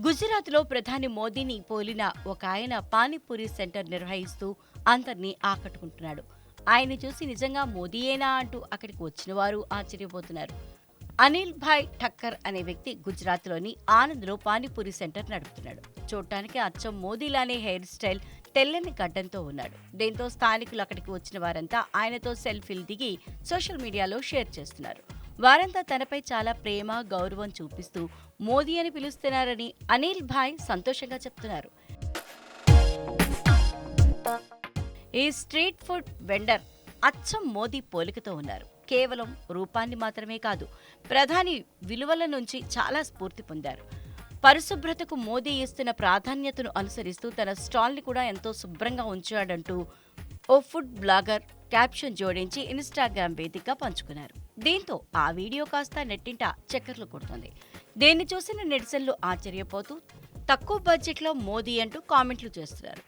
గుజరాత్లో ప్రధాని మోదీని పోలిన ఒక ఆయన పానీపూరి సెంటర్ నిర్వహిస్తూ అందరినీ ఆకట్టుకుంటున్నాడు. ఆయన్ని చూసి నిజంగా మోదీయేనా అంటూ అక్కడికి వచ్చిన వారు ఆశ్చర్యపోతున్నారు. అనిల్ భాయ్ ఠక్కర్ అనే వ్యక్తి గుజరాత్లోని ఆనంద్లో పానీపూరి సెంటర్ నడుపుతున్నాడు. చూడటానికి అచ్చం మోదీలానే హెయిర్ స్టైల్ తెల్లని గడ్డంతో ఉన్నాడు. దీంతో స్థానికులు అక్కడికి వచ్చిన వారంతా ఆయనతో సెల్ఫీలు దిగి సోషల్ మీడియాలో షేర్ చేస్తున్నారు. వారంతా తనపై చాలా ప్రేమ గౌరవం చూపిస్తూ మోదీ అని పిలుస్తున్నారని అనిల్ భాయ్ సంతోషంగా చెప్తున్నారు. ఈ స్ట్రీట్ ఫుడ్ వెండర్ అచ్చం మోదీ పోలికతో ఉన్నారు. కేవలం రూపాన్ని మాత్రమే కాదు ప్రధాని విలువల నుంచి చాలా స్ఫూర్తి పొందారు. పరిశుభ్రతకు మోదీ ఇస్తున్న ప్రాధాన్యతను అనుసరిస్తూ తన స్టాల్ని కూడా ఎంతో శుభ్రంగా ఉంచాడంటూ ఓ ఫుడ్ బ్లాగర్ క్యాప్షన్ జోడించి ఇన్స్టాగ్రామ్ వేదికగా పంచుకున్నారు. దీంతో ఆ వీడియో కాస్త నెట్టింట చక్కర్లు కొడుతుంది. దీన్ని చూసిన నెటిజన్లు ఆశ్చర్యపోతూ తక్కువ బడ్జెట్లో మోదీ అంటూ కామెంట్లు చేస్తున్నారు.